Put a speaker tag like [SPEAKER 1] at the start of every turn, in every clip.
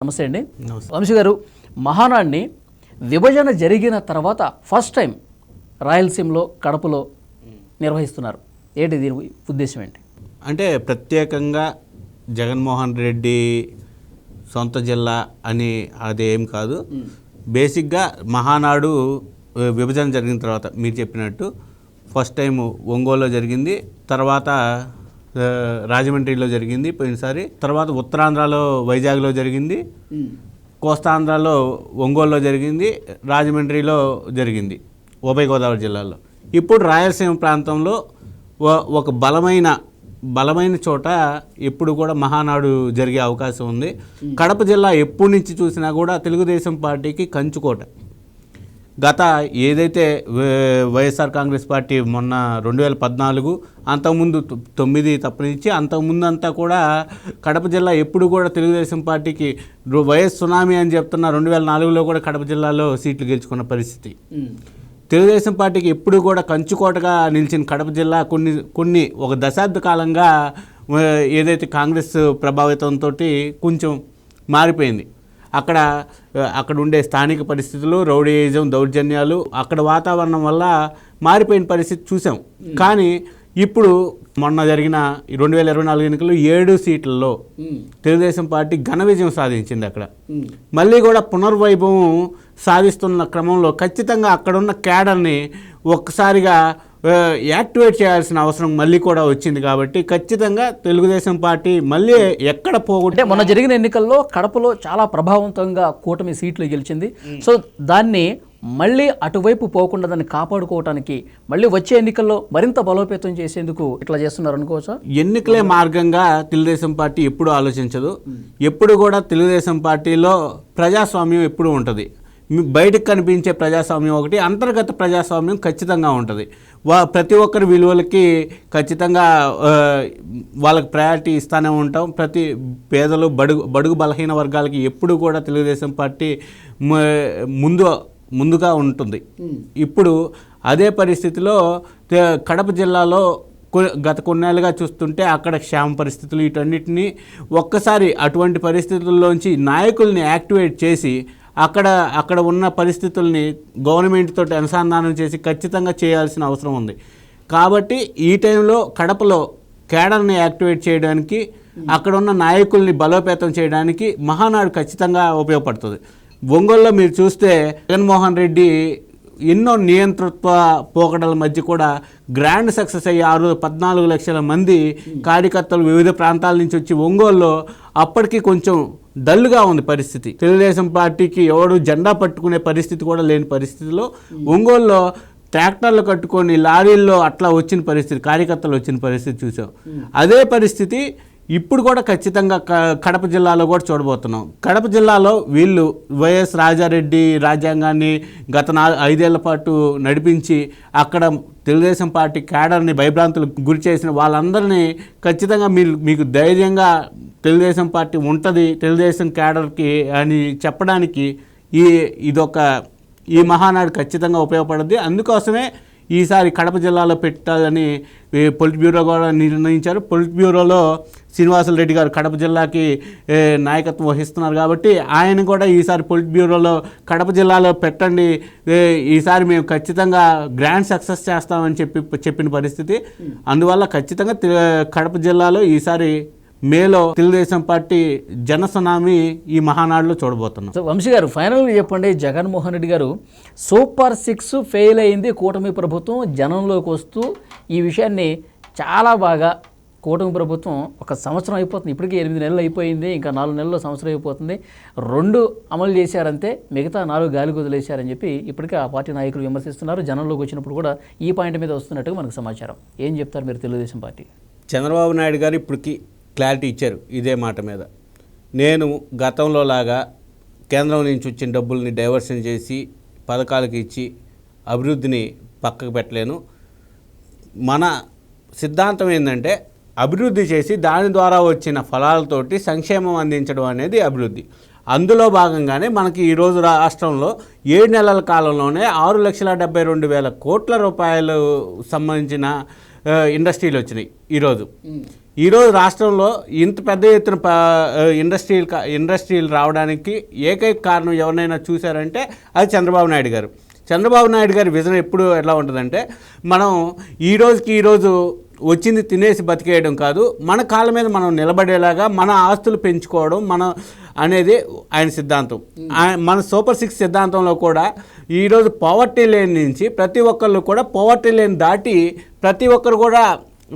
[SPEAKER 1] నమస్తే అండి. వంశీ గారు మహానాడిని విభజన జరిగిన తర్వాత ఫస్ట్ టైం రాయలసీమలో కడపలో నిర్వహిస్తున్నారు. ఏంటి దీని ఉద్దేశం ఏంటి?
[SPEAKER 2] అంటే ప్రత్యేకంగా జగన్మోహన్ రెడ్డి సొంత జిల్లా అని అదేం కాదు. బేసిక్గా మహానాడు విభజన జరిగిన తర్వాత మీరు చెప్పినట్టు ఫస్ట్ టైం ఒంగోలులో జరిగింది. తర్వాత రాజమండ్రిలో జరిగింది పోయినసారి. తర్వాత ఉత్తరాంధ్రలో వైజాగ్లో జరిగింది. కోస్తాంధ్రలో ఒంగోలులో జరిగింది. రాజమండ్రిలో జరిగింది. ఉభయ గోదావరి జిల్లాలో. ఇప్పుడు రాయలసీమ ప్రాంతంలో ఒక బలమైన బలమైన చోట ఎప్పుడు కూడా మహానాడు జరిగే అవకాశం ఉంది. కడప జిల్లా ఎప్పటి నుంచి చూసినా కూడా తెలుగుదేశం పార్టీకి కంచుకోట. గత ఏదైతే వైఎస్ఆర్ కాంగ్రెస్ పార్టీ మొన్న రెండు వేల పద్నాలుగు అంతకుముందు తొమ్మిది తప్పనిచ్చి అంతకుముందు అంతా కూడా కడప జిల్లా ఎప్పుడు కూడా తెలుగుదేశం పార్టీకి వైఎస్ సునామీ అని చెప్తున్న రెండు వేల నాలుగులో కూడా కడప జిల్లాలో సీట్లు గెలుచుకున్న పరిస్థితి. తెలుగుదేశం పార్టీకి ఎప్పుడు కూడా కంచుకోటగా నిలిచిన కడప జిల్లా కొన్ని కొన్ని ఒక దశాబ్ద కాలంగా ఏదైతే కాంగ్రెస్ ప్రభావితంతో కొంచెం మారిపోయింది. అక్కడ అక్కడ ఉండే స్థానిక పరిస్థితులు రౌడీయిజం దౌర్జన్యాలు అక్కడ వాతావరణం వల్ల మారిపోయిన పరిస్థితి చూసాం. కానీ ఇప్పుడు మొన్న జరిగిన రెండు వేల ఇరవై నాలుగు ఎన్నికల్లో ఏడు సీట్లలో తెలుగుదేశం పార్టీ ఘన విజయం సాధించింది అక్కడ. మళ్ళీ కూడా పునర్వైభవం సాధిస్తున్న క్రమంలో ఖచ్చితంగా అక్కడున్న క్యాడర్ని ఒక్కసారిగా యాక్టివేట్ చేయాల్సిన అవసరం మళ్ళీ కూడా వచ్చింది కాబట్టి ఖచ్చితంగా తెలుగుదేశం పార్టీ మళ్ళీ ఎక్కడ పోగొట్టే
[SPEAKER 1] మొన్న జరిగిన ఎన్నికల్లో కడపలో చాలా ప్రభావవంతంగా కూటమి సీట్లు గెలిచింది. సో దాన్ని మళ్ళీ అటువైపు పోకుండా దాన్ని కాపాడుకోవటానికి మళ్ళీ వచ్చే ఎన్నికల్లో మరింత బలోపేతం చేసేందుకు ఇట్లా చేస్తున్నారు అనుకోవచ్చా?
[SPEAKER 2] ఎన్నికలే మార్గంగా తెలుగుదేశం పార్టీ ఎప్పుడు ఆలోచించదు. ఎప్పుడు కూడా తెలుగుదేశం పార్టీలో ప్రజాస్వామ్యం ఎప్పుడు ఉంటుంది. బయటకు కనిపించే ప్రజాస్వామ్యం ఒకటి అంతర్గత ప్రజాస్వామ్యం ఖచ్చితంగా ఉంటుంది. వా ప్రతి ఒక్కరి విలువలకి ఖచ్చితంగా వాళ్ళకి ప్రయారిటీ ఇస్తూనే ఉంటాం. ప్రతి పేదలు బడుగు బడుగు బలహీన వర్గాలకి ఎప్పుడు కూడా తెలుగుదేశం పార్టీ ముందు ముందుగా ఉంటుంది. ఇప్పుడు అదే పరిస్థితిలో కడప జిల్లాలో కొ- గత కొన్నేళ్ళుగా చూస్తుంటే అక్కడ క్షేమ పరిస్థితులు వీటన్నిటిని ఒక్కసారి అటువంటి పరిస్థితుల్లోంచి నాయకుల్ని యాక్టివేట్ చేసి అక్కడ అక్కడ ఉన్న పరిస్థితుల్ని గవర్నమెంట్ తోటి అనుసంధానం చేసి ఖచ్చితంగా చేయాల్సిన అవసరం ఉంది. కాబట్టి ఈ టైంలో కడపలో కేడర్ని యాక్టివేట్ చేయడానికి అక్కడ ఉన్న నాయకుల్ని బలోపేతం చేయడానికి మహానాడు ఖచ్చితంగా ఉపయోగపడుతుంది. ఒంగోలులో మీరు చూస్తే జగన్మోహన్ రెడ్డి ఎన్నో నియంతృత్వ పోకడల మధ్య కూడా గ్రాండ్ సక్సెస్ అయ్యి ఆరు పద్నాలుగు లక్షల మంది కార్యకర్తలు వివిధ ప్రాంతాల నుంచి వచ్చి ఒంగోలులో అప్పటికి కొంచెం డల్గా ఉంది పరిస్థితి. తెలుగుదేశం పార్టీకి ఎవడు జెండా పట్టుకునే పరిస్థితి కూడా లేని పరిస్థితిలో ఒంగోలులో ట్రాక్టర్లు కట్టుకొని లారీల్లో అట్లా వచ్చిన పరిస్థితి కార్యకర్తలు వచ్చిన పరిస్థితి చూసాం అదే పరిస్థితి ఇప్పుడు కూడా ఖచ్చితంగా క- కడప జిల్లాలో కూడా చూడబోతున్నాం. కడప జిల్లాలో వీళ్ళు వైఎస్ రాజారెడ్డి రాజ్యాంగాన్ని గత నా ఐదేళ్ళ పాటు నడిపించి అక్కడ తెలుగుదేశం పార్టీ కేడర్ని భయభ్రాంతులకు గురి చేసిన వాళ్ళందరినీ ఖచ్చితంగా మీరు మీకు ధైర్యంగా తెలుగుదేశం పార్టీ ఉంటుంది తెలుగుదేశం క్యాడర్కి అని చెప్పడానికి ఈ ఇదొక ఈ మహానాడు ఖచ్చితంగా ఉపయోగపడుద్ది. అందుకోసమే ఈసారి కడప జిల్లాలో పెట్టాలని పొలిట్ బ్యూరో కూడా నిర్ణయించారు. పొలిట్ బ్యూరోలో శ్రీనివాసులు రెడ్డి గారు కడప జిల్లాకి నాయకత్వం వహిస్తున్నారు కాబట్టి ఆయన కూడా ఈసారి పొలిట్ బ్యూరోలో కడప జిల్లాలో పెట్టండి. ఈసారి మేము ఖచ్చితంగా గ్రాండ్ సక్సెస్ చేస్తామని చెప్పి చెప్పిన పరిస్థితి. అందువల్ల ఖచ్చితంగా కడప జిల్లాలో ఈసారి మేలో తెలుగుదేశం పార్టీ జన సునామీ ఈ మహానాడులో చూడబోతున్నాం.
[SPEAKER 1] సో వంశీ గారు ఫైనల్గా చెప్పండి. జగన్మోహన్ రెడ్డి గారు సూపర్ సిక్స్ ఫెయిల్ అయింది. కూటమి ప్రభుత్వం జనంలోకి వస్తూ ఈ విషయాన్ని చాలా బాగా కూటమి ప్రభుత్వం ఒక సంవత్సరం అయిపోతుంది. ఇప్పటికే ఎనిమిది నెలలు అయిపోయింది. ఇంకా నాలుగు నెలల్లో సంవత్సరం అయిపోతుంది. రెండు అమలు చేశారంతే. మిగతా నాలుగు గాలి వదిలేశారని చెప్పి ఇప్పటికే ఆ పార్టీ నాయకులు విమర్శిస్తున్నారు. జనంలోకి వచ్చినప్పుడు కూడా ఈ పాయింట్ మీద వస్తున్నట్టుగా మనకు సమాచారం. ఏం చెప్తారు మీరు తెలుగుదేశం పార్టీ?
[SPEAKER 2] చంద్రబాబు నాయుడు గారు ఇప్పటికి క్లారిటీ ఇచ్చారు ఇదే మాట మీద. నేను గతంలో లాగా కేంద్రం నుంచి వచ్చిన డబ్బుల్ని డైవర్షన్ చేసి పథకాలకు ఇచ్చి అభివృద్ధిని పక్కకు పెట్టలేను. మన సిద్ధాంతం ఏంటంటే అభివృద్ధి చేసి దాని ద్వారా వచ్చిన ఫలాలతోటి సంక్షేమం అందించడం అనేది అభివృద్ధి. అందులో భాగంగానే మనకి ఈరోజు రాష్ట్రంలో ఏడు నెలల కాలంలోనే ఆరు లక్షల డెబ్బై రెండు వేల కోట్ల రూపాయలు సంబంధించిన ఇండస్ట్రీలు వచ్చినాయి ఈరోజు. ఈరోజు రాష్ట్రంలో ఇంత పెద్ద ఎత్తున ఇండస్ట్రీలు కా- ఇండస్ట్రీలు రావడానికి ఏకైక కారణం ఎవరినైనా చూశారంటే అది చంద్రబాబు నాయుడు గారు. చంద్రబాబు నాయుడు గారి విజన్ ఎప్పుడు ఎలా ఉంటుందంటే మనం ఈ రోజుకి ఈరోజు వచ్చింది తినేసి బతికేయడం కాదు మన కాళ్ళ మీద మనం నిలబడేలాగా మన ఆస్తులు పెంచుకోవడం మన అనేది ఆయన సిద్ధాంతం. ఆయన- మన సూపర్ సిక్స్ సిద్ధాంతంలో కూడా ఈరోజు పవర్టీ లేన్ నుంచి ప్రతి ఒక్కళ్ళు కూడా పవర్టీ లేన్ దాటి ప్రతి ఒక్కరు కూడా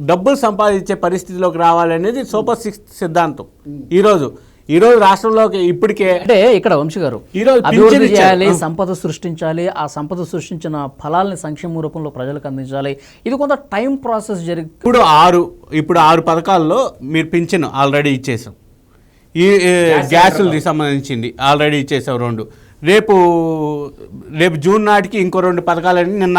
[SPEAKER 2] డబ్బులు సంపాదించే పరిస్థితిలోకి రావాలనేది సూపర్ సిక్స్ సిద్ధాంతం. ఈరోజు ఈరోజు రాష్ట్రంలోకి ఇప్పటికే
[SPEAKER 1] అంటే ఇక్కడ వంశీ గారు
[SPEAKER 2] ఈరోజు
[SPEAKER 1] అభివృద్ధి చేయాలి. సంపద సృష్టించాలి ఆ సంపద సృష్టించిన ఫలాల్ని సంక్షేమ రూపంలో ప్రజలకు అందించాలి. ఇది కొంత టైం ప్రాసెస్ జరిగి
[SPEAKER 2] ఇప్పుడు ఆరు ఇప్పుడు ఆరు పథకాల్లో మీరు పింఛన్ ఆల్రెడీ ఇచ్చేసాం ఈ గ్యాసులకి సంబంధించింది. ఆల్రెడీ ఇచ్చేసాం రెండు. రేపు రేపు జూన్ నాటికి ఇంకో రెండు పథకాలని నిన్న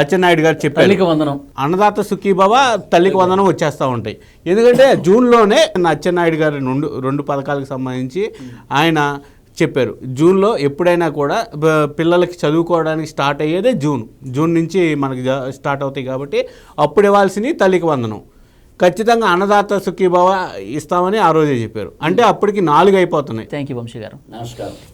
[SPEAKER 2] అచ్చెన్నాయుడు గారు చెప్పారు.
[SPEAKER 1] తల్లికి వందనం.
[SPEAKER 2] అన్నదాత సుఖీభవ తల్లికి వందనం వచ్చేస్తూ ఉంటాయి. ఎందుకంటే జూన్లోనే నిన్న అచ్చెన్నాయుడు గారు రెండు రెండు పథకాలకు సంబంధించి ఆయన చెప్పారు. జూన్లో ఎప్పుడైనా కూడా పిల్లలకి చదువుకోవడానికి స్టార్ట్ అయ్యేదే జూన్. జూన్ నుంచి మనకి స్టార్ట్ అవుతాయి కాబట్టి అప్పుడు ఇవ్వాల్సింది తల్లికి వందనం. ఖచ్చితంగా అన్నదాత సుఖీభవ ఇస్తామని ఆ రోజే చెప్పారు. అంటే అప్పటికి నాలుగు అయిపోతున్నాయి
[SPEAKER 1] థ్యాంక్ యూ వంశీ గారు.
[SPEAKER 3] నమస్కారం.